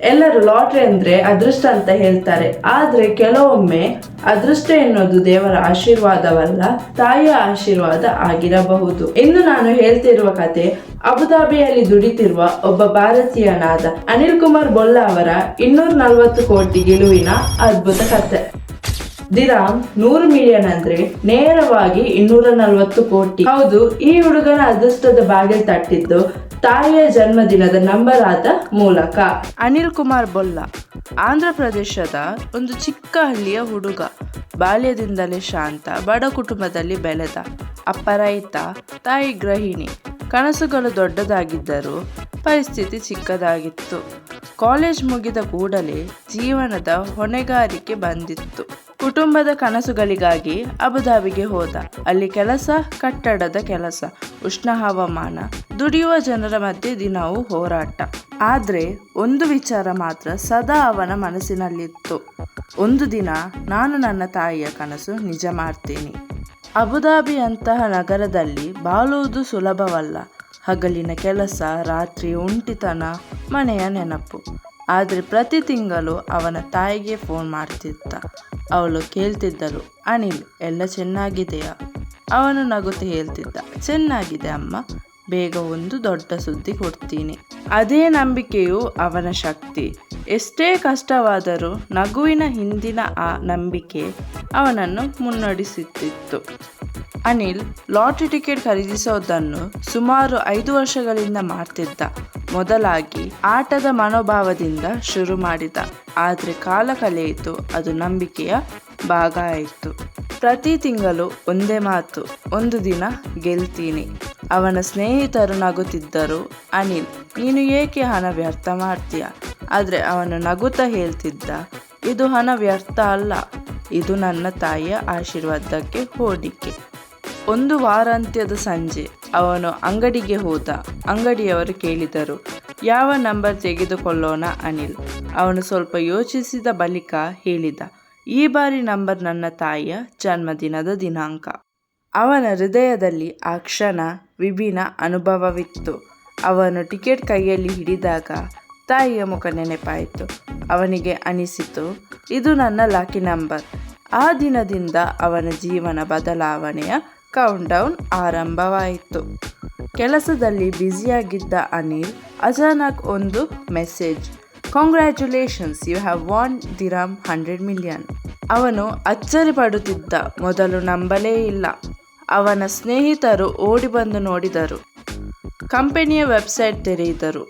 ಎಲ್ಲರೂ ಲಾಟ್ರಿ ಅಂದ್ರೆ ಅದೃಷ್ಟ ಅಂತ ಹೇಳ್ತಾರೆ. ಆದ್ರೆ ಕೆಲವೊಮ್ಮೆ ಅದೃಷ್ಟ ಎನ್ನುವುದು ದೇವರ ಆಶೀರ್ವಾದವಲ್ಲ, ತಾಯಿಯ ಆಶೀರ್ವಾದ ಆಗಿರಬಹುದು. ಇನ್ನು ನಾನು ಹೇಳ್ತಿರುವ ಕತೆ, ಅಬುದಾಬಿಯಲ್ಲಿ ದುಡಿತಿರುವ ಒಬ್ಬ ಭಾರತೀಯನಾದ ಅನಿಲ್ ಕುಮಾರ್ ಬೊಲ್ಲಾ ಅವರ ಇನ್ನೂರ ನಲವತ್ತು ಕೋಟಿ ಗೆಲುವಿನ ಅದ್ಭುತ ಕತೆ. ದಿರಾಮ್ ನೂರು ಮಿಲಿಯನ್ ಅಂದ್ರೆ ನೇರವಾಗಿ ಇನ್ನೂರ ನಲವತ್ತು ಕೋಟಿ. ಹೌದು, ಈ ಹುಡುಗನ ಅದೃಷ್ಟದ ಬಾಗಿಲು ತಟ್ಟಿದ್ದು ತಾಯಿಯ ಜನ್ಮದಿನದ ನಂಬರ್ ಆದ ಮೂಲಕ. ಅನಿಲ್ ಕುಮಾರ್ ಬೊಲ್ಲ, ಆಂಧ್ರ ಪ್ರದೇಶದ ಒಂದು ಚಿಕ್ಕ ಹಳ್ಳಿಯ ಹುಡುಗ, ಬಾಲ್ಯದಿಂದಲೇ ಶಾಂತ, ಬಡ ಕುಟುಂಬದಲ್ಲಿ ಬೆಳೆದ, ಅಪ್ಪ ರೈತ, ತಾಯಿ ಗೃಹಿಣಿ, ಕನಸುಗಳು ದೊಡ್ಡದಾಗಿದ್ದರೂ ಪರಿಸ್ಥಿತಿ ಚಿಕ್ಕದಾಗಿತ್ತು. ಕಾಲೇಜ್ ಮುಗಿದ ಕೂಡಲೇ ಜೀವನದ ಹೊಣೆಗಾರಿಕೆ ಬಂದಿತ್ತು. ಕುಟುಂಬದ ಕನಸುಗಳಿಗಾಗಿ ಅಬುಧಾಬಿಗೆ ಹೋದ. ಅಲ್ಲಿ ಕೆಲಸ, ಕಟ್ಟಡದ ಕೆಲಸ, ಉಷ್ಣ ಹವಾಮಾನ, ದುಡಿಯುವ ಜನರ ಮಧ್ಯೆ ದಿನವೂ ಹೋರಾಟ. ಆದ್ರೆ ಒಂದು ವಿಚಾರ ಮಾತ್ರ ಸದಾ ಅವನ ಮನಸ್ಸಿನಲ್ಲಿತ್ತು. ಒಂದು ದಿನ ನಾನು ನನ್ನ ತಾಯಿಯ ಕನಸು ನಿಜ ಮಾಡ್ತೀನಿ. ಅಬುದಾಬಿ ಅಂತಹ ನಗರದಲ್ಲಿ ಬಾಳುವುದು ಸುಲಭವಲ್ಲ. ಹಗಲಿನ ಕೆಲಸ, ರಾತ್ರಿ ಒಂಟಿತನ ಮನೆಯ ನೆನಪು. ಆದರೆ ಪ್ರತಿ ತಿಂಗಳು ಅವನ ತಾಯಿಗೆ ಫೋನ್ ಮಾಡ್ತಿದ್ದ. ಅವಳು ಕೇಳ್ತಿದ್ದಳು ಅನಿಲ್, ಎಲ್ಲ ಚೆನ್ನಾಗಿದೆಯಾ? ಅವನು ನಗುತ್ತಾ ಹೇಳ್ತಿದ್ದ, ಚೆನ್ನಾಗಿದೆ ಅಮ್ಮ, ಬೇಗ ಒಂದು ದೊಡ್ಡ ಸುದ್ದಿ ಕೊಡ್ತೀನಿ. ಅದೇ ನಂಬಿಕೆಯು ಅವನ ಶಕ್ತಿ. ಎಷ್ಟೇ ಕಷ್ಟವಾದರೂ ನಗುವಿನ ಹಿಂದಿನ ಆ ನಂಬಿಕೆ ಅವನನ್ನು ಮುನ್ನಡೆಸುತ್ತಿತ್ತು. ಅನಿಲ್ ಲಾಟ್ರಿ ಟಿಕೆಟ್ ಖರೀದಿಸೋದನ್ನು ಸುಮಾರು ಐದು ವರ್ಷಗಳಿಂದ ಮಾಡ್ತಿದ್ದ. ಮೊದಲಾಗಿ ಆಟದ ಮನೋಭಾವದಿಂದ ಶುರು ಮಾಡಿದ. ಆದರೆ ಕಾಲ ಕಳೆಯಿತು, ಅದು ನಂಬಿಕೆಯ ಭಾಗ ಆಯಿತು. ಪ್ರತಿ ತಿಂಗಳು ಒಂದೇ ಮಾತು, ಒಂದು ದಿನ ಗೆಲ್ತೀನಿ. ಅವನ ಸ್ನೇಹಿತರು ನಗುತ್ತಿದ್ದರು. ಅನಿಲ್, ನೀನು ಏಕೆ ಹಣ ವ್ಯರ್ಥ ಮಾಡ್ತೀಯ? ಆದರೆ ಅವನು ನಗುತ್ತಾ ಹೇಳ್ತಿದ್ದ, ಇದು ಹಣ ವ್ಯರ್ಥ ಅಲ್ಲ. ಇದು ನನ್ನ ತಾಯಿಯ ಆಶೀರ್ವಾದಕ್ಕೆ ಹೂಡಿಕೆ ಒಂದು ವಾರಾಂತ್ಯದ ಸಂಜೆ ಅವನು ಅಂಗಡಿಗೆ ಹೋದ. ಅಂಗಡಿಯವರು ಕೇಳಿದರು, ಯಾವ ನಂಬರ್ ತೆಗೆದುಕೊಳ್ಳೋಣ? ಅನಿಲ್ ಅವನು ಸ್ವಲ್ಪ ಯೋಚಿಸಿದ ಬಳಿಕ ಹೇಳಿದ, ಈ ಬಾರಿ ನಂಬರ್ ನನ್ನ ತಾಯಿಯ ಜನ್ಮದಿನದ ದಿನಾಂಕ. ಅವನ ಹೃದಯದಲ್ಲಿ ಆ ಕ್ಷಣ ವಿಭಿನ್ನ ಅನುಭವವಿತ್ತು. ಅವನು ಟಿಕೆಟ್ ಕೈಯಲ್ಲಿ ಹಿಡಿದಾಗ ತಾಯಿಯ ಮುಖ ನೆನಪಾಯಿತು. ಅವನಿಗೆ ಅನಿಸಿತು, ಇದು ನನ್ನ ಲಾಕಿ ನಂಬರ್. ಆ ದಿನದಿಂದ ಅವನ ಜೀವನ ಬದಲಾವಣೆಯ ಕೌಂಟ್ ಡೌನ್ ಆರಂಭವಾಯಿತು. ಕೆಲಸದಲ್ಲಿ ಬ್ಯುಸಿಯಾಗಿದ್ದ ಅನಿಲ್ ಅಚಾನಕ್ ಒಂದು message. Congratulations you have won dirham hundred million ಅವನು ಅಚ್ಚರಿ ಪಡುತ್ತಿದ್ದ. ಮೊದಲು ನಂಬಲೇ ಇಲ್ಲ. ಅವನ ಸ್ನೇಹಿತರು ಓಡಿ ಬಂದು ನೋಡಿದರು. ಕಂಪನಿಯ ವೆಬ್ಸೈಟ್ ತೆರೆಯಿದರು.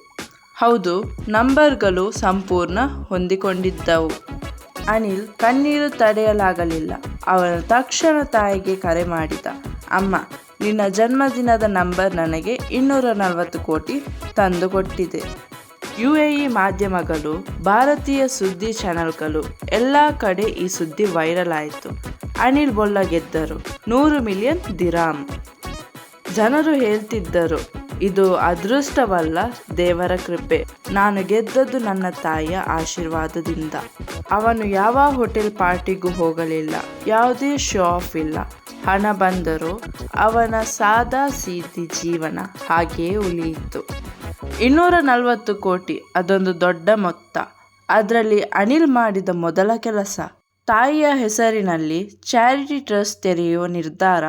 ಹೌದು, ನಂಬರ್ಗಳು ಸಂಪೂರ್ಣ ಹೊಂದಿಕೊಂಡಿದ್ದವು. ಅನಿಲ್ ಕಣ್ಣೀರು ತಡೆಯಲಾಗಲಿಲ್ಲ. ಅವನು ತಕ್ಷಣ ತಾಯಿಗೆ ಕರೆ ಮಾಡಿದ, ಅಮ್ಮ, ನಿನ್ನ ಜನ್ಮದಿನದ ನಂಬರ್ ನನಗೆ ಇನ್ನೂರ ನಲವತ್ತು ಕೋಟಿ ತಂದುಕೊಟ್ಟಿದೆ. ಯು ಎ ಇ ಮಾಧ್ಯಮಗಳು, ಭಾರತೀಯ ಸುದ್ದಿ ಚಾನೆಲ್ಗಳು, ಎಲ್ಲ ಕಡೆ ಈ ಸುದ್ದಿ ವೈರಲ್ ಆಯಿತು. ಅನಿಲ್ ಬೊಲ್ಲ ಗೆದ್ದರು, ನೂರು ಮಿಲಿಯನ್ ದಿರಾಮ್. ಜನರು ಹೇಳ್ತಿದ್ದರು ಇದು ಅದೃಷ್ಟವಲ್ಲ ದೇವರ ಕೃಪೆ. ನಾನು ಗೆದ್ದದ್ದು ನನ್ನ ತಾಯಿಯ ಆಶೀರ್ವಾದದಿಂದ. ಅವನು ಯಾವ ಹೋಟೆಲ್ ಪಾರ್ಟಿಗೂ ಹೋಗಲಿಲ್ಲ, ಯಾವುದೇ ಶೋ ಆಫ್ ಇಲ್ಲ. ಹಣ ಬಂದರೂ ಅವನ ಸಾದಾ ಸೀತಿ ಜೀವನ ಹಾಗೆಯೇ ಉಳಿಯಿತು. ಇನ್ನೂರ ನಲವತ್ತು ಕೋಟಿ, ಅದೊಂದು ದೊಡ್ಡ ಮೊತ್ತ. ಅದರಲ್ಲಿ ಅನಿಲ್ ಮಾಡಿದ ಮೊದಲ ಕೆಲಸ. ತಾಯಿಯ ಹೆಸರಿನಲ್ಲಿ ಚಾರಿಟಿ ಟ್ರಸ್ಟ್ ತೆರೆಯುವ ನಿರ್ಧಾರ.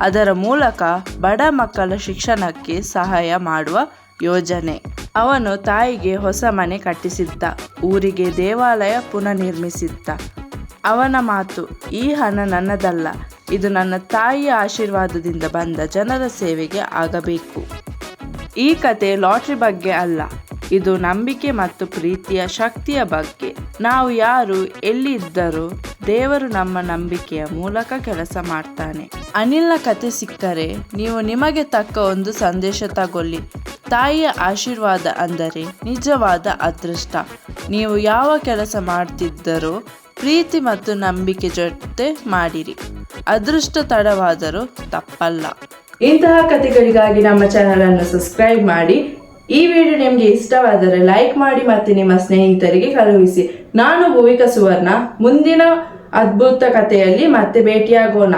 ಅದರ ಮೂಲಕ ಬಡ ಮಕ್ಕಳ ಶಿಕ್ಷಣಕ್ಕೆ ಸಹಾಯ ಮಾಡುವ ಯೋಜನೆ. ಅವನು ತಾಯಿಗೆ ಹೊಸ ಮನೆ ಕಟ್ಟಿಸಿದ್ದ, ಊರಿಗೆ ದೇವಾಲಯ ಪುನರ್ನಿರ್ಮಿಸಿದ್ದ. ಅವನ ಮಾತು, ಈ ಹಣ ನನ್ನದಲ್ಲ, ಇದು ನನ್ನ ತಾಯಿಯ ಆಶೀರ್ವಾದದಿಂದ ಬಂದ ಜನರ ಸೇವೆಗೆ ಆಗಬೇಕು. ಈ ಕತೆ ಲಾಟ್ರಿ ಬಗ್ಗೆ ಅಲ್ಲ ಇದು ನಂಬಿಕೆ ಮತ್ತು ಪ್ರೀತಿಯ ಶಕ್ತಿಯ ಬಗ್ಗೆ. ನಾವು ಯಾರು ಎಲ್ಲಿ ಇದ್ದರೂ ದೇವರು ನಮ್ಮ ನಂಬಿಕೆಯ ಮೂಲಕ ಕೆಲಸ ಮಾಡ್ತಾನೆ. ಅನಿಲ್ನ ಕತೆ ಸಿಕ್ಕರೆ ನೀವು ನಿಮಗೆ ತಕ್ಕ ಒಂದು ಸಂದೇಶ ತಗೊಳ್ಳಿ. ತಾಯಿಯ ಆಶೀರ್ವಾದ ಅಂದರೆ ನಿಜವಾದ ಅದೃಷ್ಟ. ನೀವು ಯಾವ ಕೆಲಸ ಮಾಡ್ತಿದ್ದರೂ ಪ್ರೀತಿ ಮತ್ತು ನಂಬಿಕೆ ಜೊತೆ ಮಾಡಿರಿ. ಅದೃಷ್ಟ ತಡವಾದರೂ ತಪ್ಪಲ್ಲ. ಇಂತಹ ಕಥೆಗಳಿಗಾಗಿ ನಮ್ಮ ಚಾನೆಲ್ ಅನ್ನು ಸಬ್ಸ್ಕ್ರೈಬ್ ಮಾಡಿ. ಈ ವಿಡಿಯೋ ನಿಮಗೆ ಇಷ್ಟವಾದರೆ ಲೈಕ್ ಮಾಡಿ ಮತ್ತು ನಿಮ್ಮ ಸ್ನೇಹಿತರಿಗೆ ಕಳುಹಿಸಿ. ನಾನು ಭೂವಿಕಾ ಸುವರ್ಣ. ಮುಂದಿನ ಅದ್ಭುತ ಕಥೆಯಲ್ಲಿ ಮತ್ತೆ ಭೇಟಿಯಾಗೋಣ.